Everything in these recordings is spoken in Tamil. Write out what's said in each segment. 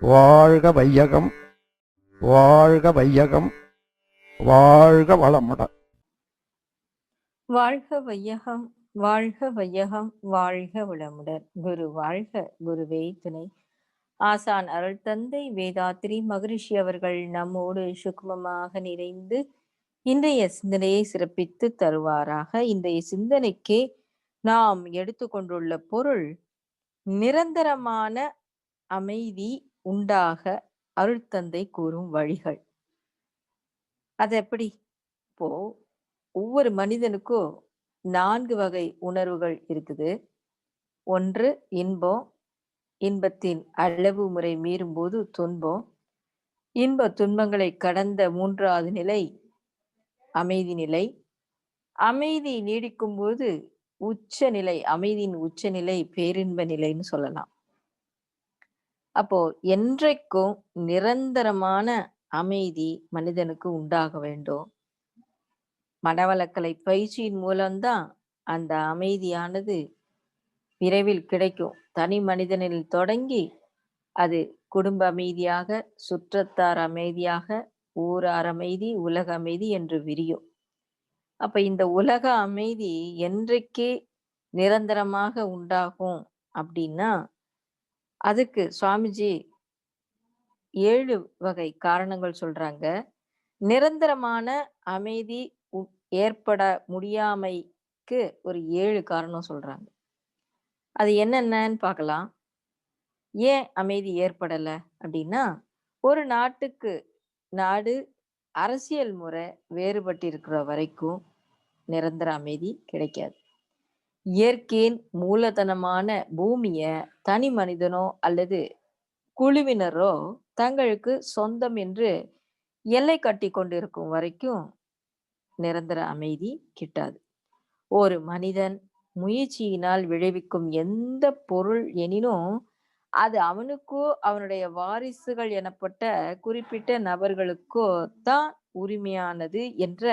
வாழ்க வையகம் வாழ்க வையகம் வாழ்க வளமுடன் வாழ்க வையகம் வாழ்க வையகம் வாழ்க வளமுடன் குரு வாழ்க குருவே துணை. ஆசான் அருள் தந்தை வேதாத்ரி மகரிஷி அவர்கள் நம்மோடு சுக்குமமாக நிறைந்து இன்றைய சிந்தனையை சிறப்பித்து தருவாராக. இன்றைய சிந்தனைக்கு நாம் எடுத்துக்கொண்டுள்ள பொருள் நிரந்தரமான அமைதி உண்டாக அருள்தந்தை கூறும் வழிகள். அது எப்படி இப்போ ஒவ்வொரு மனிதனுக்கும் நான்கு வகை உணர்வுகள் இருக்குது. ஒன்று இன்பம். இன்பத்தின் அளவு முறை மீறும்போது துன்பம். இன்ப துன்பங்களை கடந்த மூன்றாவது நிலை அமைதி நிலை. அமைதி நீடிக்கும் போது உச்ச நிலை அமைதியின் உச்சநிலை பேரின்ப நிலைன்னு சொல்லலாம். அப்போ என்றைக்கும் நிரந்தரமான அமைதி மனிதனுக்கு உண்டாக வேண்டும். மனவளக்கலை பயிற்சியின் மூலம்தான் அந்த அமைதியானது விரைவில் கிடைக்கும். தனி மனிதனில் தொடங்கி அது குடும்ப அமைதியாக சுற்றத்தார் அமைதியாக ஊரார் அமைதி உலக அமைதி என்று விரியும். அப்ப இந்த உலக அமைதி என்றைக்கே நிரந்தரமாக உண்டாகும் அப்படின்னா அதுக்கு சுவாமிஜி ஏழு வகை காரணங்கள் சொல்றாங்க. நிரந்தரமான அமைதி ஏற்பட முடியாமைக்கு ஒரு ஏழு காரணம் சொல்றாங்க. அது என்னென்னன்னு பார்க்கலாம். ஏன் அமைதி ஏற்படலை அப்படின்னா ஒரு நாட்டுக்கு நாடு அரசியல் முறை வேறுபட்டு இருக்கிற வரைக்கும் நிரந்தர அமைதி கிடைக்காது. இயற்கையின் மூலதனமான பூமிய தனி மனிதனோ அல்லது குழுவினரோ தங்களுக்கு சொந்தம் என்று எல்லை கட்டி கொண்டிருக்கும் வரைக்கும் நிரந்தர அமைதி கிட்டாது. ஒரு மனிதன் முயற்சியினால் விளைவிக்கும் எந்த பொருள் எனினும் அது அவனுக்கோ அவனுடைய வாரிசுகள் எனப்பட்ட குறிப்பிட்ட நபர்களுக்கோ தான் உரிமையானது என்ற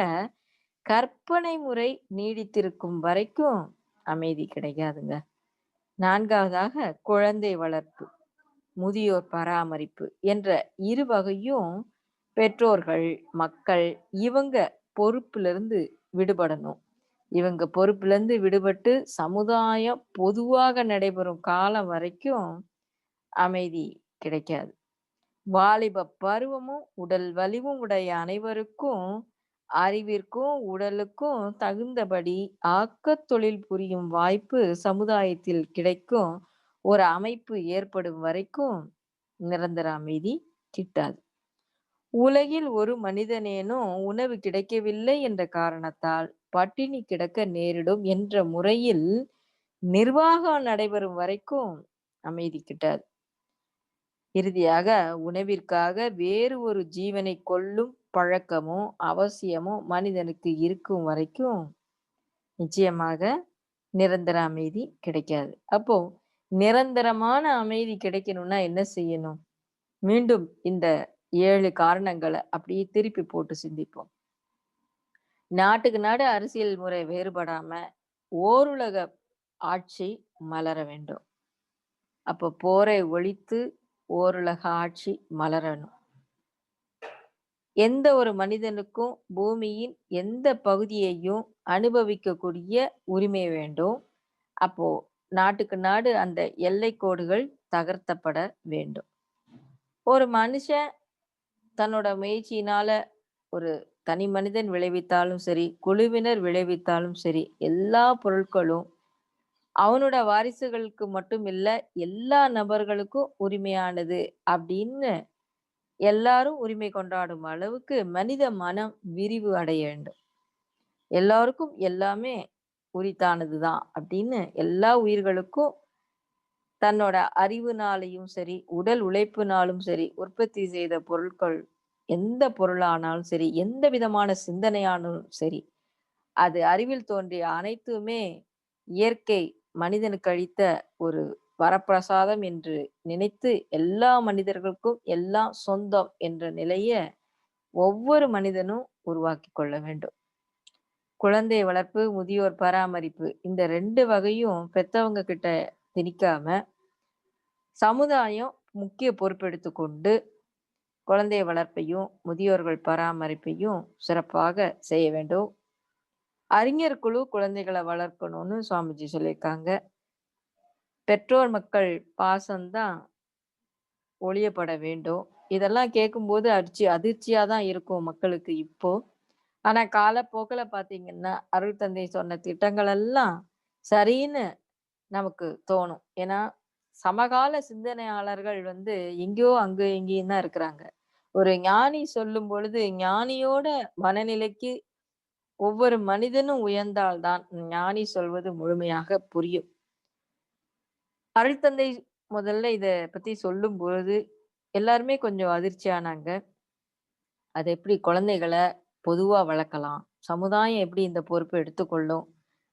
கற்பனை முறை நீடித்திருக்கும் வரைக்கும் அமைதி கிடைக்காதுங்க. நான்காவதாக குழந்தை வளர்ப்பு முதியோர் பராமரிப்பு என்ற இரு வகையும் பெற்றோர்கள் மக்கள் இவங்க பொறுப்பிலிருந்து விடுபடணும். இவங்க பொறுப்பிலிருந்து விடுபட்டு சமுதாயம் பொதுவாக நடைபெறும் காலம் வரைக்கும் அமைதி கிடைக்காது. வாலிப பருவமும் உடல் வலிவும் உடைய அனைவருக்கும் அறிவிற்கும் உடலுக்கும் தகுந்தபடி ஆக்கத் தொழில் புரியும் வாய்ப்பு சமுதாயத்தில் கிடைக்கும். ஒரு அமைப்பு ஏற்படும் வரைக்கும் நிரந்தர அமைதி கிட்டாது. உலகில் ஒரு மனிதனேனும் உணவு கிடைக்கவில்லை என்ற காரணத்தால் பட்டினி கிடக்க நேரிடும் என்ற முறையில் நிர்வாகம் நடைபெறும் வரைக்கும் அமைதி கிட்டாது. இறுதியாக உணவிற்காக வேறு ஒரு ஜீவனை கொல்லும் பழக்கமும் அவசியமும் மனிதனுக்கு இருக்கும் வரைக்கும் நிச்சயமாக நிரந்தர அமைதி கிடைக்காது. அப்போ நிரந்தரமான அமைதி கிடைக்கணும்னா என்ன செய்யணும்? மீண்டும் இந்த ஏழு காரணங்களை அப்படியே திருப்பி போட்டு சிந்திப்போம். நாட்டுக்கு நாடு அரசியல் முறை வேறுபடாம ஓருலக ஆட்சி மலர வேண்டும். அப்போ போரை ஒழித்து ஓருலக ஆட்சி மலரணும். எந்த ஒரு மனிதனுக்கும் பூமியின் எந்த பகுதியையும் அனுபவிக்கக்கூடிய உரிமை வேண்டும். அப்போ நாட்டுக்கு நாடு அந்த எல்லை கோடுகள் தகர்த்தப்பட வேண்டும். ஒரு மனுஷன் தன்னோட முயற்சியினால ஒரு தனி மனிதன் விளைவித்தாலும் சரி குழுவினர் விளைவித்தாலும் சரி எல்லா பொருட்களும் அவனோட வாரிசுகளுக்கு மட்டும் இல்ல எல்லா நபர்களுக்கும் உரிமையானது அப்படின்னு எல்லாரும் உரிமை கொண்டாடும் அளவுக்கு மனித மனம் விரிவு அடைய வேண்டும். எல்லாருக்கும் எல்லாமே உரித்தானதுதான் அப்படின்னு எல்லா உயிர்களுக்கும் தன்னோட அறிவுனாலையும் சரி உடல் உழைப்புனாலும் சரி உற்பத்தி செய்த பொருட்கள் எந்த பொருளானாலும் சரி எந்த விதமான சிந்தனையானாலும் சரி அது அறிவில் தோன்றிய அனைத்துமே இயற்கை மனிதனுக்கு அளித்த ஒரு வரப்பிரசாதம் என்று நினைத்து எல்லா மனிதர்களுக்கும் எல்லாம் சொந்தம் என்ற நிலைய ஒவ்வொரு மனிதனும் உருவாக்கி கொள்ள வேண்டும். குழந்தை வளர்ப்பு முதியோர் பராமரிப்பு இந்த ரெண்டு வகையும் பெத்தவங்க கிட்ட திணிக்காம சமுதாயம் முக்கிய பொறுப்பெடுத்து கொண்டு குழந்தை வளர்ப்பையும் முதியோர்கள் பராமரிப்பையும் சிறப்பாக செய்ய வேண்டும். அறிஞர் குழு குழந்தைகளை வளர்க்கணும்னு சுவாமிஜி சொல்லியிருக்காங்க. பெற்றோர் மக்கள் பாசம்தான் ஒளியப்பட வேண்டும். இதெல்லாம் கேட்கும்போது அடிச்சு அதிர்ச்சியா தான் இருக்கும் மக்களுக்கு இப்போ. ஆனா காலப்போக்கில் பார்த்தீங்கன்னா அருள் தந்தை சொன்ன திட்டங்கள் எல்லாம் சரின்னு நமக்கு தோணும். ஏன்னா சமகால சிந்தனையாளர்கள் வந்து எங்கேயோ அங்கே இங்கேயும் தான் இருக்கிறாங்க. ஒரு ஞானி சொல்லும் பொழுது ஞானியோட மனநிலைக்கு ஒவ்வொரு மனிதனும் உயர்ந்தால்தான் ஞானி சொல்வது முழுமையாக புரியும். அருள்தந்தை முதல்ல இத பத்தி சொல்லும் பொழுது எல்லாருமே கொஞ்சம் அதிர்ச்சியானாங்க அது எப்படி குழந்தைகளை பொதுவா வளர்க்கலாம் சமுதாயம் எப்படி இந்த பொறுப்பை எடுத்துக்கொள்ளும்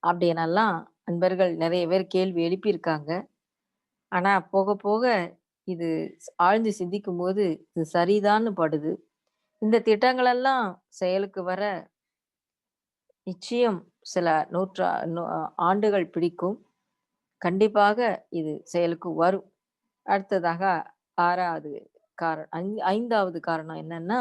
அப்படின்னெல்லாம் நண்பர்கள் நிறைய பேர் கேள்வி எழுப்பியிருக்காங்க. ஆனா போக போக இது ஆழ்ந்து சிந்திக்கும் போது இது சரிதான்னு படுது. இந்த திட்டங்களெல்லாம் செயலுக்கு வர நிச்சயம் சில நூற்றா ஆண்டுகள் பிடிக்கும். கண்டிப்பாக இது செயலுக்கு வரும். அடுத்ததாக ஆறாவது காரணம் ஐந்தாவது காரணம் என்னன்னா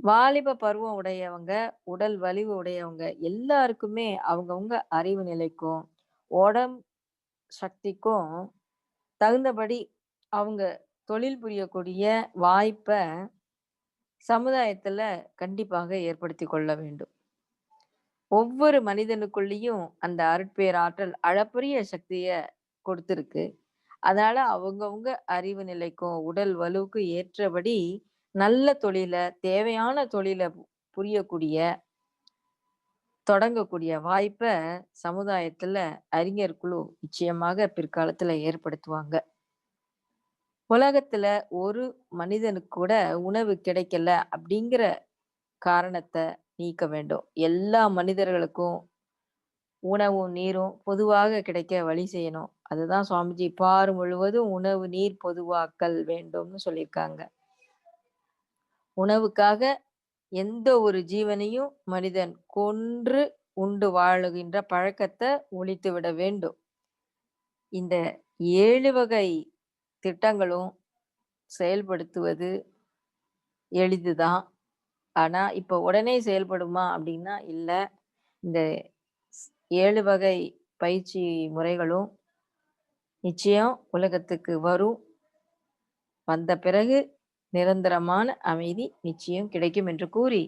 வாலிப பருவம் உடையவங்க உடல் வலிவு உடையவங்க எல்லாருக்குமே அவங்கவுங்க அறிவு நிலைக்கும் உடம்பு சக்திக்கும் தகுந்தபடி அவங்க தொழில் புரியக்கூடிய வாய்ப்பை சமுதாயத்துல கண்டிப்பாக ஏற்படுத்தி கொள்ள வேண்டும். ஒவ்வொரு மனிதனுக்குள்ளேயும் அந்த அருட்பேராற்றல் அளப்பரிய சக்தியை கொடுத்துருக்கு. அதனால அவங்கவுங்க அறிவு நிலைக்கும் உடல் வலுவுக்கும் ஏற்றபடி நல்ல தொழிலை தேவையான தொழிலை பு- புரியக்கூடிய தொடங்கக்கூடிய வாய்ப்பை சமுதாயத்துல அறிஞர் குழு நிச்சயமாக பிற்காலத்துல ஏற்படுத்துவாங்க. உலகத்துல ஒரு மனிதனுக்கு கூட உணவு கிடைக்கல அப்படிங்கிற காரணத்தை நீக்க வேண்டும். எல்லா மனிதர்களுக்கும் உணவும் நீரும் பொதுவாக கிடைக்க வழி செய்யணும். அதுதான் சுவாமிஜி பார் முழுவதும் உணவு நீர் பொதுவாக்கல் வேண்டும்னு சொல்லியிருக்காங்க. உணவுக்காக எந்த ஒரு ஜீவனையும் மனிதன் கொன்று உண்டு வாழுகின்ற பழக்கத்தை ஒழித்து விட வேண்டும். இந்த ஏழு வகை திட்டங்களும் செயல்படுத்துவது எளிதுதான். ஆனா இப்ப உடனே செயல்படுமா அப்படின்னா இல்ல. இந்த ஏழு வகை பயிற்சி முறைகளும் நிச்சயம் உலகத்துக்கு வரும். வந்த பிறகு நிரந்தரமான அமைதி நிச்சயம் கிடைக்கும் என்று கூறி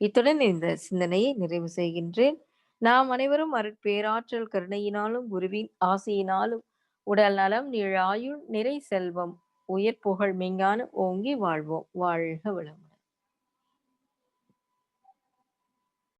இத்துடன் இந்த சிந்தனையை நிறைவு செய்கின்றேன். நாம் அனைவரும் அருட்பேராற்றல் கருணையினாலும் குருவின் ஆசையினாலும் உடல் நலம் நீழாயுள் நிறை செல்வம் உயர் புகழ் மிங்கான ஓங்கி வாழ்வோம். வாழ்க வளமுடன்.